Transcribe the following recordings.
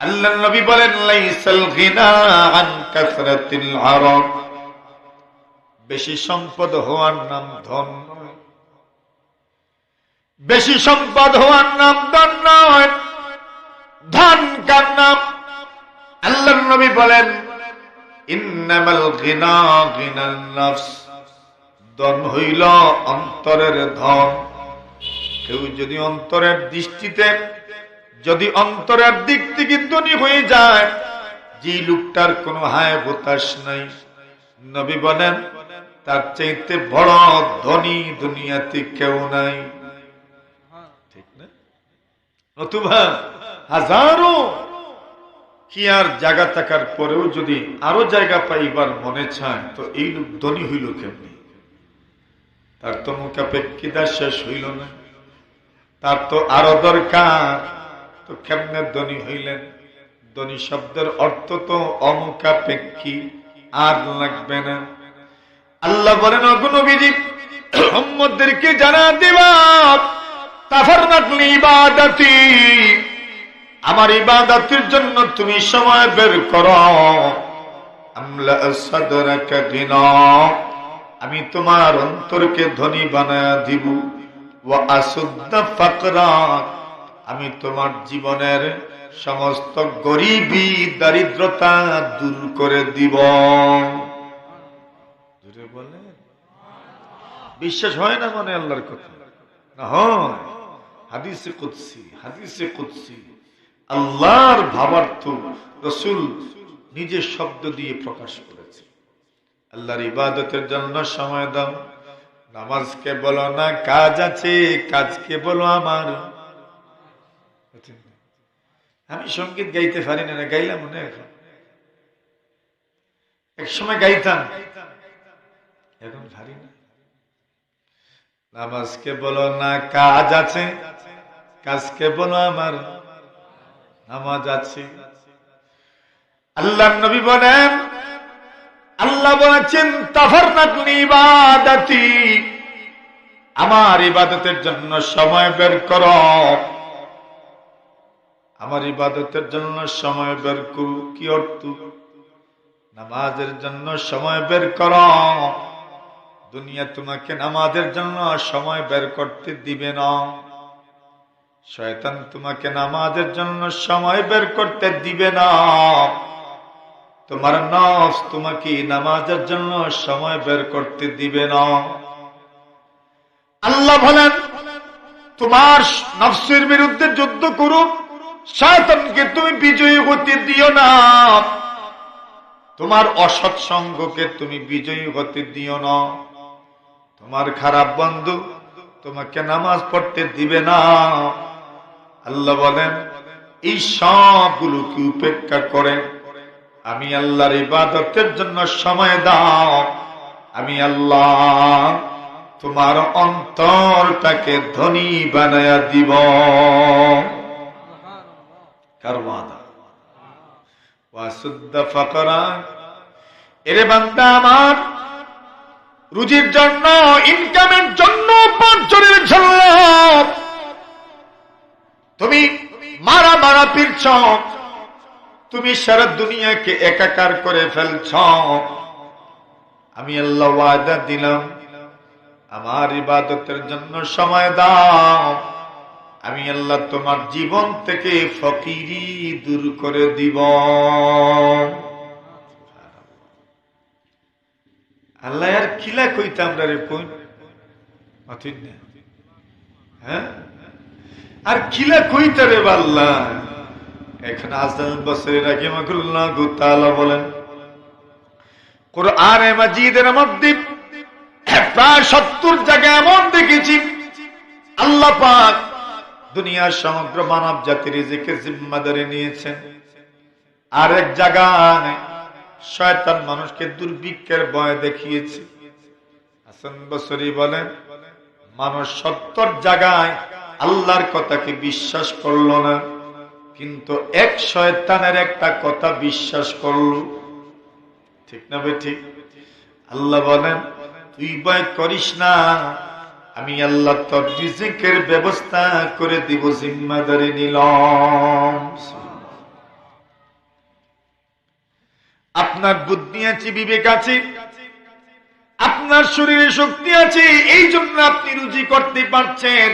আল্লাহ নবী বলেন, লাইসাল গিনা আন কাসরাতিল বেশি সম্পদ হওয়ার নাম ধন বেশি সম্পদ হওয়ার নাম ধন নয়। ধন কার নাম? আল্লাহ নবী বলেন, ইন্নামাল গিনা গিনান নফস। ধন হইল অন্তরের ধন। কেউ যদি অন্তরের দৃষ্টিতে যদি অন্তরের দিক থেকে ধনী হয়ে যায়, যে লোকটার কোনো হায় হতাশ নাই। নবী বলেন, তার চাইতে বড় ধনী দুনিয়াতে কেউ নাই। নতুবা হাজারো কি আর জায়গা থাকার পরেও যদি আরও জায়গা পাইবার মনে চায়, তো এই লোক ধনী হইল কেমনি? তার তো মুখাপেক্ষিতা শেষ হইল না। তার তো আরও দরকার। তো কেমনে ধনী হইলেন? ধনী শব্দের অর্থ তো অমুখাপেক্ষী, আর লাগবে না। আল্লাহ বলেন অগুনবীজি মোহাম্মদদেরকে জানা দিবা আমার ইবাদতের জন্য তুমি সময় বের করো। আমি তোমার অন্তরকে ধনী বানায়া দিব। ওয়া আসুদ্দা ফাকরা। আমি তোমার জীবনের সমস্ত গরিবি দারিদ্রতা দূর করে দিব। বলে। বিশ্বাস হয় না মানে আল্লাহর কথা? হাদিসে কুৎসি হাদিসে কুৎসি আল্লাহর ভাবার্থ রসুল নিজের শব্দ দিয়ে প্রকাশ করেছে। আল্লাহর ইবাদতের জন্য সময় দাও। নামাজকে বলো না, কাজ আছে, কাজকে বলো আমার। আমি সংগীত গাইতে পারি না গাইলাম মনে এখন। এক সময় গাইতাম। এখন পারি না। নামাজকে বলো না, কাজ আছে। কাজকে বলো আমার। নামাজ আছে। আল্লাহ নবী বলেন, আল্লাহ বলেছেন তাফার নাকলি ইবাদাতি। আমার ইবাদতের জন্য সময় বের করো। আমার ইবাদতের জন্য সময় বের করু। কি অর্থ? নামাজের জন্য সময় বের কর। দুনিয়া তোমাকে নামাজের জন্য সময় বের করতে দিবে না। শয়তান তোমাকে নামাজের জন্য সময় বের করতে দিবে না। তোমার নফস তোমাকে নামাজের জন্য সময় বের করতে দিবে না। আল্লাহ বলেন, তোমার নফসের বিরুদ্ধে যুদ্ধ করুক। শয়তানকে তুমি বিজয়ী হতে দিও না। তোমার অসৎ সঙ্গকে তুমি বিজয়ী হতে দিও না। তোমার খারাপ বন্ধু তোমাকে নামাজ পড়তে দিবে না। আল্লাহ বলেন, এই সবগুলোকে উপেক্ষা করে? আমি আল্লাহর ইবাদতের জন্য সময় দাও। আমি আল্লাহ তোমার অন্তরটাকে ধনী বানায়া দিব। কার ওয়াদা ওয়াসুদ্দা ফাকরা, এরে বান্দা আমার, রুজির জন্য ইনকামের জন্য উপার্জনের জন্য তুমি মারা মারা ফিরছ, তুমি সারা দুনিয়াকে একাকার করে ফেলছ। আমি আল্লাহ ওয়াদা দিলাম, আমার ইবাদতের জন্য সময় দাও। আমি আল্লাহ তোমার জীবন থেকে ফকিরি দূর করে দিব। আল্লাহ আর কিলা কইতাম রে কোন হ্যাঁ? আর কিলা কইতে রে বাল্লা? এখানে আজদান বছরের আগে মাকুল্লাহ গুতালা বলেন, কোরআনে মাজিদের মধ্যে প্রায় সত্তর জায়গায় এমন দেখেছি, আল্লাহ পাক দুনিয়ার সমগ্র মানব জাতির রিজিকে জিম্মাদারি নিয়েছেন। আর এক জায়গায় শয়তান মানুষকে দুর্ভিক্ষের ভয় দেখিয়েছে। হাসান বসরি বলেন, মানুষ সত্তর জায়গায় আল্লাহর কথাকে বিশ্বাস করল না, কিন্তু এক শয়তানের একটা কথা বিশ্বাস করল। ঠিক না বে ঠিক আল্লাহ বলেন, তুই ভয় করিস না আমি আল্লাহ তোর ব্যবস্থা করে দিব, জিম্মাদারি নিলাম। আপনার বুদ্ধি আছে, বিবেক আছে, আপনার শরীরে শক্তি আছে, এই জন্য আপনি রুজি করতে পারছেন।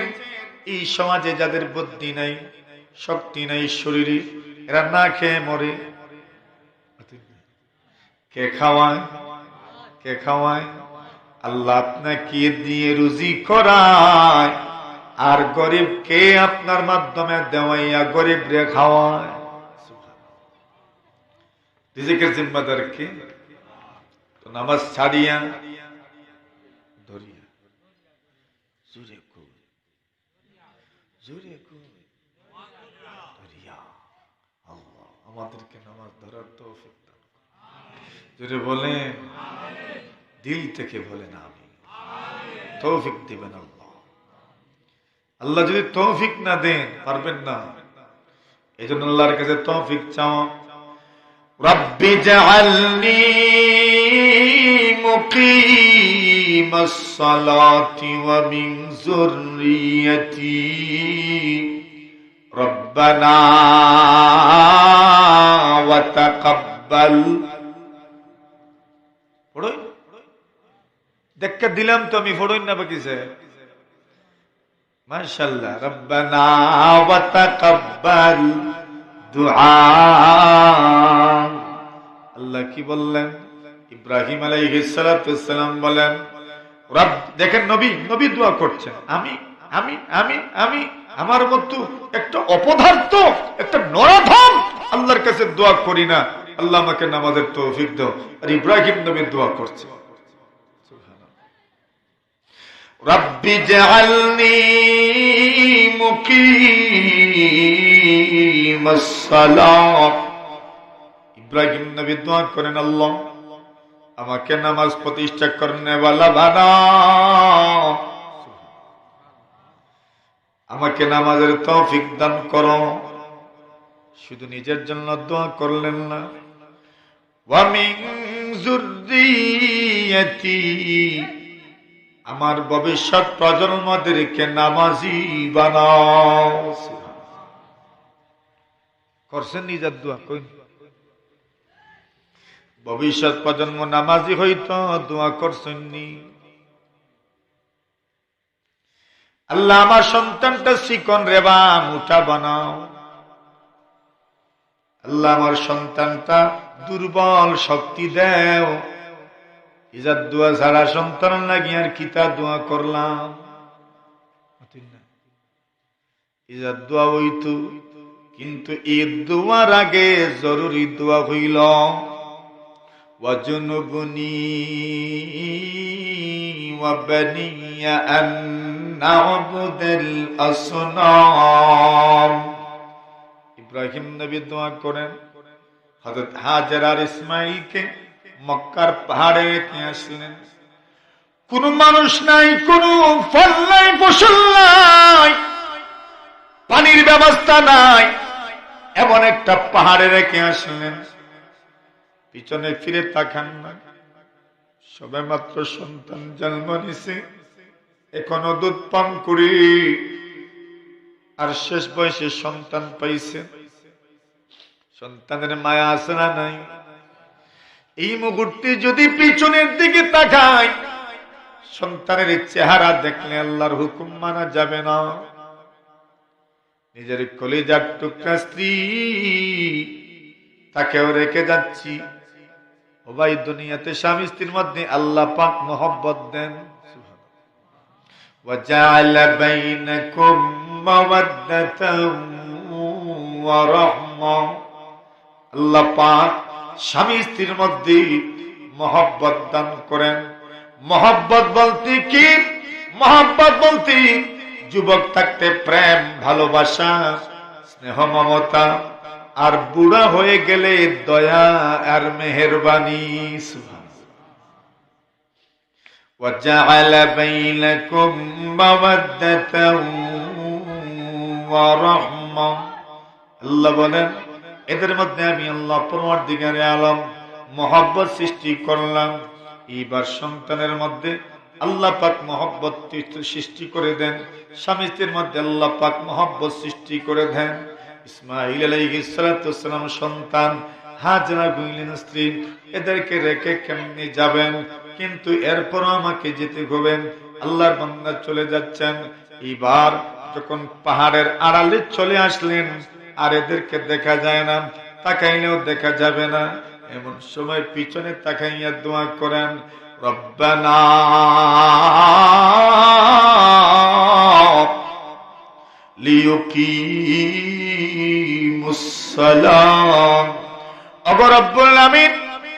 এই সমাজে যাদের বুদ্ধি নাই, শক্তি নাই শরীরে, এরা না খেয়ে মরে। কে খাওয়ায়? কে খাওয়ায়? আল্লাহ আপনাকে দিয়ে রুজি করায়। আর গরিব কে আপনার মাধ্যমে দেওয়াইয়া গরিব রে খাওয়ায়। রিজিকের জিম্মাদার কে নামাজ ছাড়িয়া আমাদেরকে নামাজ ধরার তো। জোরে বলে দিল থেকে বলেন আমি তৌফিক দিবেন আল্লাহ আল্লাহ যদি তৌফিক না দেন পারবেন না এই জন্য আল্লাহর কাছে তৌফিক চাও رب اجعلني مقيم الصلاة ومن ذريتي ربنا وتقبل দেখা দিলাম তো আমি পড়ই না বাকি সে মাশাআল্লাহ, রব্বানা ওয়া তাকাব্বাল দুআ। আল্লাহ কি বললেন? ইব্রাহিম আলাইহিস সালাম বলেন, রব, দেখেন নবী নবী দোয়া করছেন। আমি আমি আমি আমি, আমার মতো একটা অপদার্থ, একটা নরাধম আল্লাহর কাছে দোয়া করি না। আল্লাহ আমাকে নামাজের তৌফিক দাও। আর ইব্রাহিম নবী দোয়া করছে। رب اجعلني مقيم الصلاة ইব্রাহিম নবী দোয়া করেন আল্লাহ আমাকে নামাজ প্রতিষ্ঠা করনে वाला বানাও আমাকে নামাজের তৌফিক দান করো শুধু নিজের জন্য দোয়া করলেন না ওয়ামিন আমার ভবিষ্যৎ প্রজন্মদেরকে নামাজি বানাও। করছেন ভবিষ্যৎ প্রজন্ম নামাজি হইতো, দোয়া করছেন নি আল্লাহ আমার সন্তানটা শিকন রেবা মুঠা বানাও। আল্লাহ আমার সন্তানটা দুর্বল শক্তি দেও। ইজার দোয়া ছাড়া সন্তান লাগি আর কিতা দোয়া করলাম ইজার দোয়া হইতো কিন্তু এই দোয়ার আগে জরুরি দোয়া হইল وجنبني وبني أن نعبد الأصنام ইব্রাহিম নবী দোয়া করেন হযরত হাজার আর ইসমাইলকে মক্কার পাহাড়ে রেখে আসলেন। কোন মানুষ নাই, কোন ফল নাই ফসল নাই, পানির ব্যবস্থা নাই, এমন একটা পাহাড়ে রেখে আসলেন। পিছনে ফিরে তাকান না। সবে মাত্র সন্তান জন্ম নিছে, এখনও দুধ পান করি, আর শেষ বয়সে সন্তান পাইছে। সন্তানের মায়া আছে না নাই? এই মুহূর্তে যদি পিছনের দিকে তাকায় সন্তানের চেহারা দেখলে আল্লাহর হুকুম মানা যাবে না নিজের কলিজার টুকরা স্ত্রী তাকেও রেখে যাচ্ছি ও ভাই দুনিয়াতে স্বামী স্ত্রীর মধ্যে আল্লাহ পাক মোহব্বত দেন وجعل بينكم مودة ورحمة আল্লাহ পাক স্বামী স্ত্রীর মধ্যে মহব্বত দান করেন মহব্বত বলতে কি মহব্বত বলতে যুবক থাকতে প্রেম ভালোবাসা স্নেহ মমতা আর বুড়া হয়ে গেলে দয়া আর মেহরবানি وجعل بينكم مودة ورحمة আল্লাহ বলেন এদের মধ্যে আমি আল্লাহ পরমার দিগারে আলম, মহব্বত সৃষ্টি করলাম। এইবার সন্তানের মধ্যে আল্লাহ পাক মহব্বত সৃষ্টি করে দেন। স্বামী স্ত্রীর মধ্যে আল্লাহ পাক মহব্বত সৃষ্টি করে দেন। ইসমাইল আলাইহিস সালাম সন্তান, হাজরা কইলেন স্ত্রী এদেরকে রেখে কেমনি যাবেন? কিন্তু এরপরও আমাকে যেতে হবেন আল্লাহর বান্দা চলে যাচ্ছেন। এইবার যখন পাহাড়ের আড়ালে চলে আসলেন আর এদেরকে দেখা যায় না, তাকাইলেও দেখা যাবে না। এমন সময় পিছনে তাকাইয়া দোয়া করেন, রব্বানা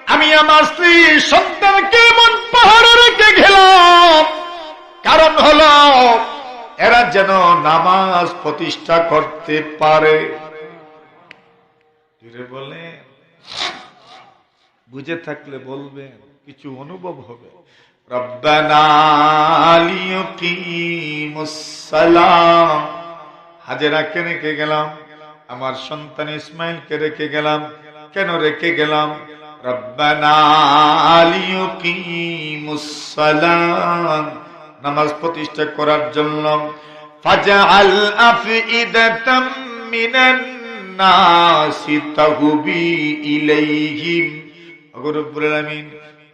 আমি আমার স্ত্রী, সন্তানকে এমন পাহাড়ে রেখে গেলাম। কারণ হলো, এরা যেন নামাজ প্রতিষ্ঠা করতে পারে। জুড়ে বলে, বুঝে থাকলে বলবেন কিছু অনুভব হবে। রেখে গেলাম? আমার সন্তান ইসমাইলকে রেখে গেলাম। কেন রেখে গেলাম? নামাজ প্রতিষ্ঠা করার জন্য। ফাজআল আফইদাতাম মিনান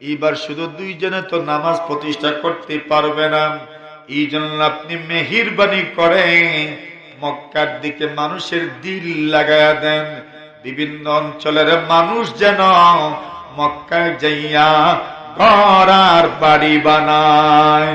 এইবার শুধু দুইজনে তো নামাজ প্রতিষ্ঠা করতে পারবে না। এই জন্য আপনি মেহিরবানি করে মক্কার দিকে মানুষের দিল লাগায়া দেন। বিভিন্ন অঞ্চলের মানুষ যেন মক্কায় যাইয়া ঘর আর বাড়ি বানায়।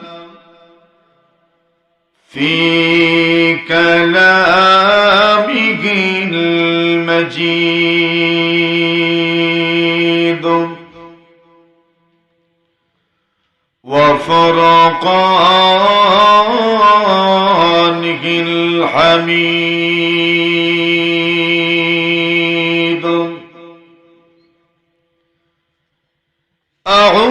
في كلامه المجيد. وفرقانه الحميد. أعوذ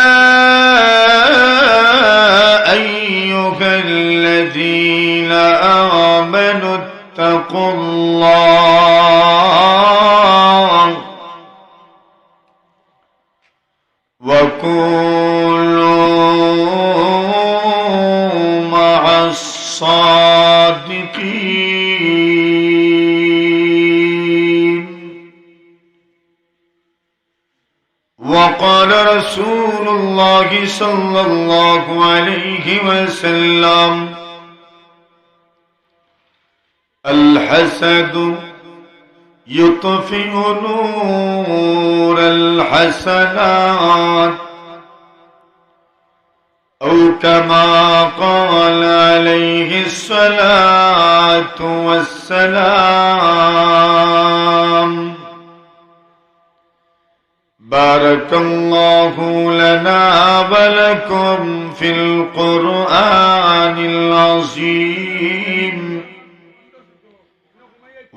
الله الحسد يطفئ نور الحسنات. أو كما قال عليه الصلاة والسلام بارك الله لنا ولكم في القرآن العظيم.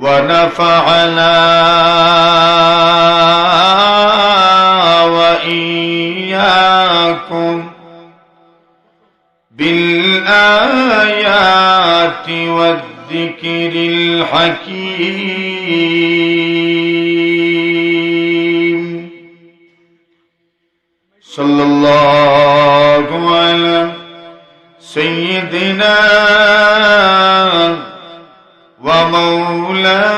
ونفعنا وإياكم بالآيات والذكر الحكيم. صلى الله على سيدنا ومولانا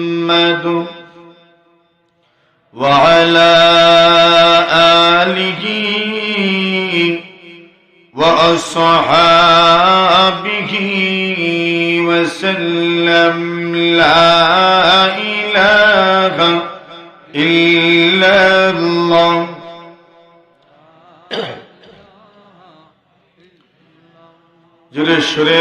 محمد وعلى آله وأصحابه وسلم لا إله إلا الله জোরে সুরে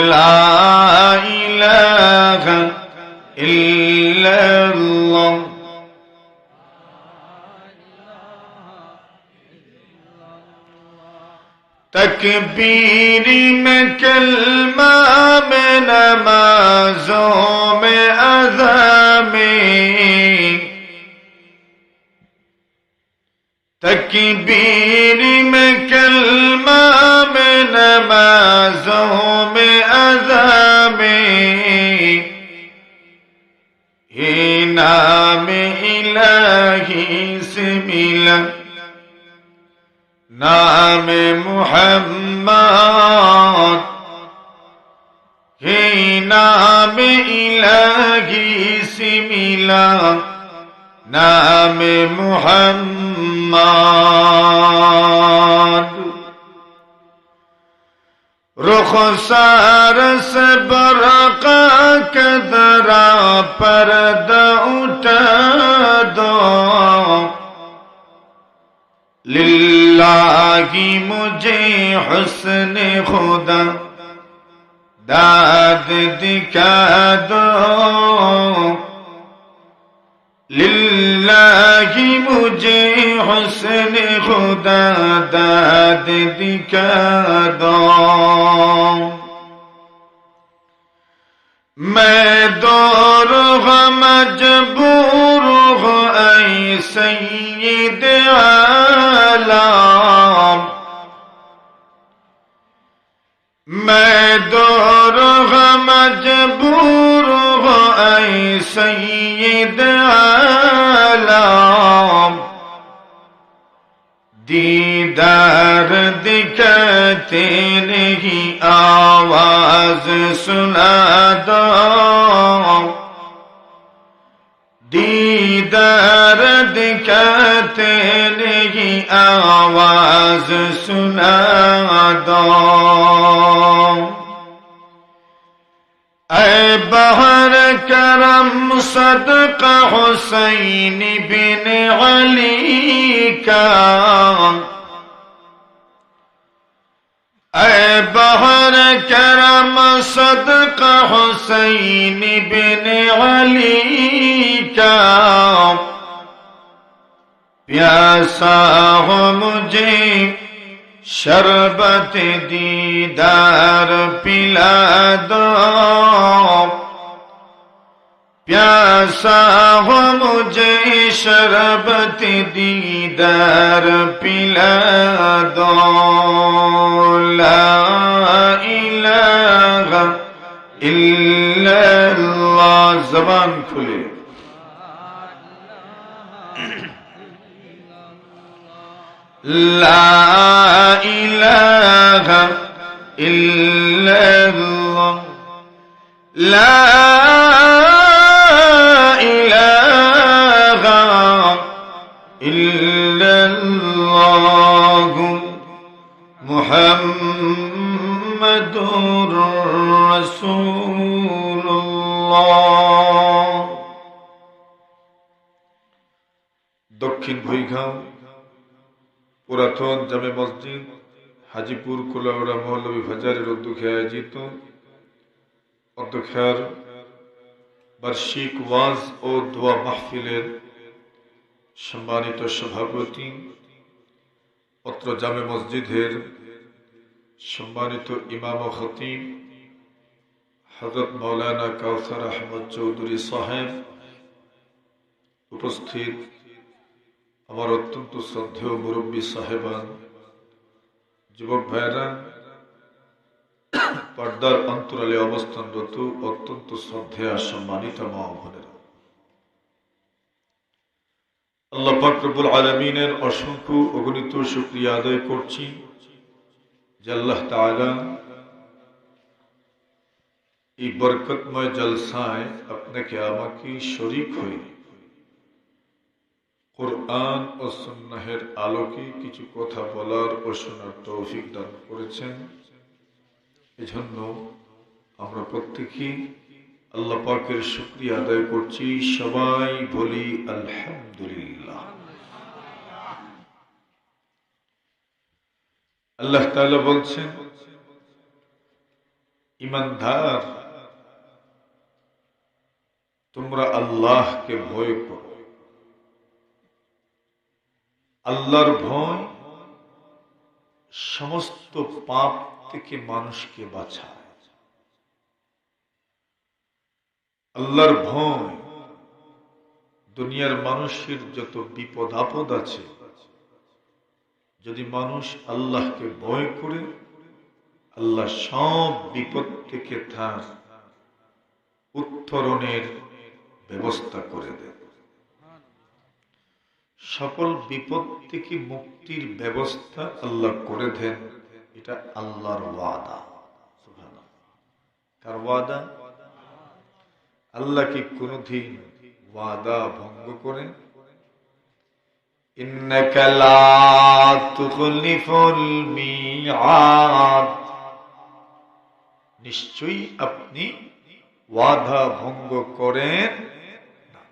تکبیر میں کلمہ میں نمازوں میں اذا میں تکبیر میں کلمہ ناسه بأذابه هنا بإله سبلا نعم محمد. هنا بإله سبلا نعم محمد. رخسار سے برقا کدرا پردہ اٹھا دو۔ للہ مجھے حسن خدا داد دکھا دو۔ للہ مجھے حسن خدا داد دکھا دو۔ میں دور مجبور ہوں، اے سید عالم میں دور مجبور ہوں، اے سید عالم شام دیدار دکھتے نہیں آواز سنا دو دیدار دکھتے نہیں آواز سنا دو اے کرم صدق حسین بن علی کا اے بہر کرم صدق حسین بن علی کا پیاسا ہو مجھے شربت دیدار پلا دو پیاسا ہو مجھے شربت دیدار پلا دو لا الہ الا اللہ زبان کھلے لا الہ الا اللہ لا محمد رسول الله দক্ষিণ ভৈগাঁও পুরাতন জামে মসজিদ হাজিপুর কোলাউড়া মহল্লবী বাজারের উদ্যোগে আয়োজিত অধ্যক্ষার বার্ষিক ওয়াজ ও দোয়া মাহফিলের সম্মানিত সভাপতি পত্র জামে মসজিদের সম্মানিত ইমাম খতিব হজরত মৌলানা কাউসার আহমদ চৌধুরী সাহেব উপস্থিত, আমার অত্যন্ত শ্রদ্ধেয় মুরব্বী সাহেবান, যুবক ভাইরা পর্দার অন্তরালে অবস্থানরত অত্যন্ত শ্রদ্ধেয় সম্মানিত মা আল্লাহ ফাকরবুল আলমিনের অসংখ্য অগণিত শুক্রিয়া আদায় করছি। যে আল্লাহ তাআলা এই বরকতময় জলসায় আপনাকে, আমাকে শরিক হয়ে কোরআন ও সুন্নাহের আলোকে কিছু কথা বলার ও শোনার তৌফিক দান করেছেন। এজন্য আমরা প্রত্যেকেই আল্লাহ পাকের শুক্রিয়া আদায় করছি। সবাই বলি আলহামদুলিল্লাহ। আল্লাহ তাআলা বলছেন, ইমানদার, তোমরা আল্লাহকে ভয় করো। আল্লাহর ভয় সমস্ত পাপ থেকে মানুষকে বাঁচায়। আল্লাহর ভয় দুনিয়ার মানুষের যত বিপদ আপদ আছে যদি মানুষ আল্লাহকে ভয় করে, আল্লাহ সব বিপদ থেকে তার উত্তরণের ব্যবস্থা করে দেন। সকল বিপদ থেকে মুক্তির ব্যবস্থা আল্লাহ করে দেন, এটা আল্লাহর ওয়াদা। কার ওয়াদা? আল্লাহ কি কোনদিন ওয়াদা ভঙ্গ করে ইন্নাকা লা তুখলিফুল মিআদ নিশ্চয়ই আপনি ওয়াদা ভঙ্গ করেন না।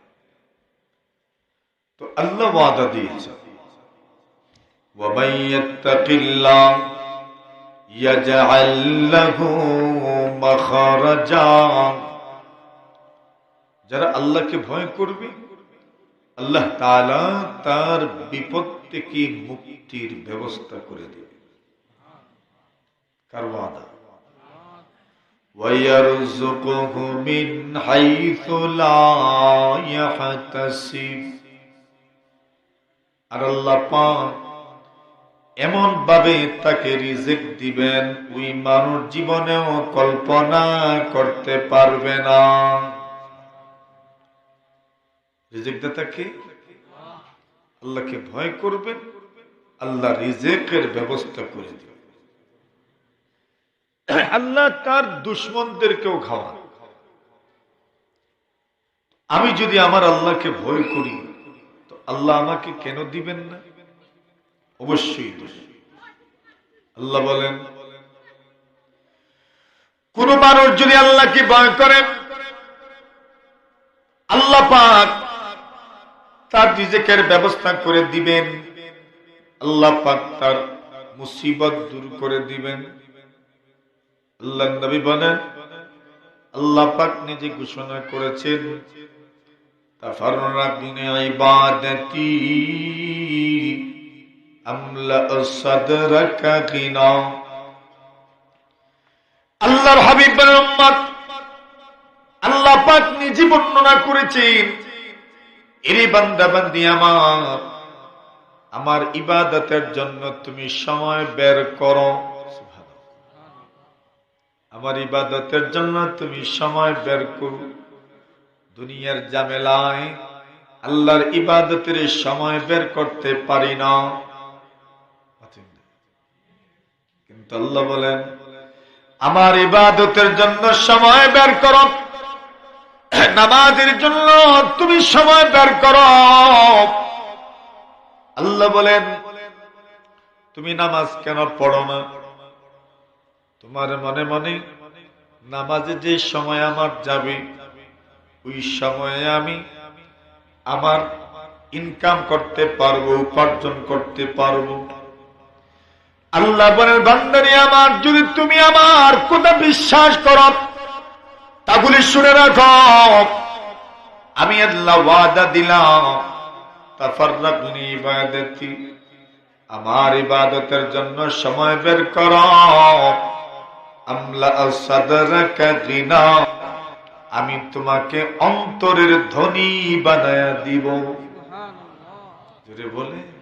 তো আল্লাহ ওয়াদা দিয়েছেন ومن يتق الله يجعل له مخرجا যারা আল্লাহকে ভয় করবে আল্লাহ তাআলা তার বিপদ থেকে মুক্তির ব্যবস্থা করে দেবে কার ওয়াদা ويرزقه من حيث لا يحتسب আর আল্লাহ পাক এমন ভাবে তাকে রিজিক দিবেন ওই মানুষ জীবনেও কল্পনা করতে পারবে না রিজিক দাতাকে আল্লাহকে ভয় করবেন, আল্লাহ রিজেকের ব্যবস্থা করে দিবেন। আল্লাহ তার দুশ্মনদেরকেও খাওয়ান। আমি যদি আমার আল্লাহকে ভয় করি, তো আল্লাহ আমাকে কেন দিবেন না? অবশ্যই আল্লাহ বলেন, কোন মানুষ যদি আল্লাহকে ভয় করেন, আল্লাহ পাক তার রিজেকের ব্যবস্থা করে দিবেন। আল্লাহ পাক তার মুসিবত দূর করে দিবেন। আল্লাহ নবী বলেন, আল্লাহ পাক নিজে ঘোষণা করেছেন উম্মত, আল্লাহ পাক নিজে বর্ণনা করেছেন এরে বান্দা বান্দি আমার। আমার ইবাদতের জন্য তুমি সময় বের করো। আমার ইবাদতের জন্য তুমি সময় বের করো। দুনিয়ার জামেলায় আল্লাহর ইবাদতের সময় বের করতে পারি না। কিন্তু আল্লাহ বলেন, আমার ইবাদতের জন্য সময় বের করো। নামাজের জন্য তুমি সময় বের করো। আল্লাহ বলেন, তুমি নামাজ কেন পড়ো না? তোমার মনে মনে নামাজে যে সময় আমার যাবে, ওই সময়ে আমি আমার ইনকাম করতে পারব, উপার্জন করতে পারব। আল্লাহ বলেন, বান্দারি আমার, যদি তুমি আমার কথা বিশ্বাস করো তাগুলি শুনে রাখো। আমি আল্লাহ ওয়াদা দিলাম। তাফাররাকুনি ইবাদতি। আমার ইবাদতের জন্য সময় বের কর। আমলা সাদরাকা গিনা। আমি তোমাকে অন্তরের ধনী বানায়া দিব। জোরে বলে।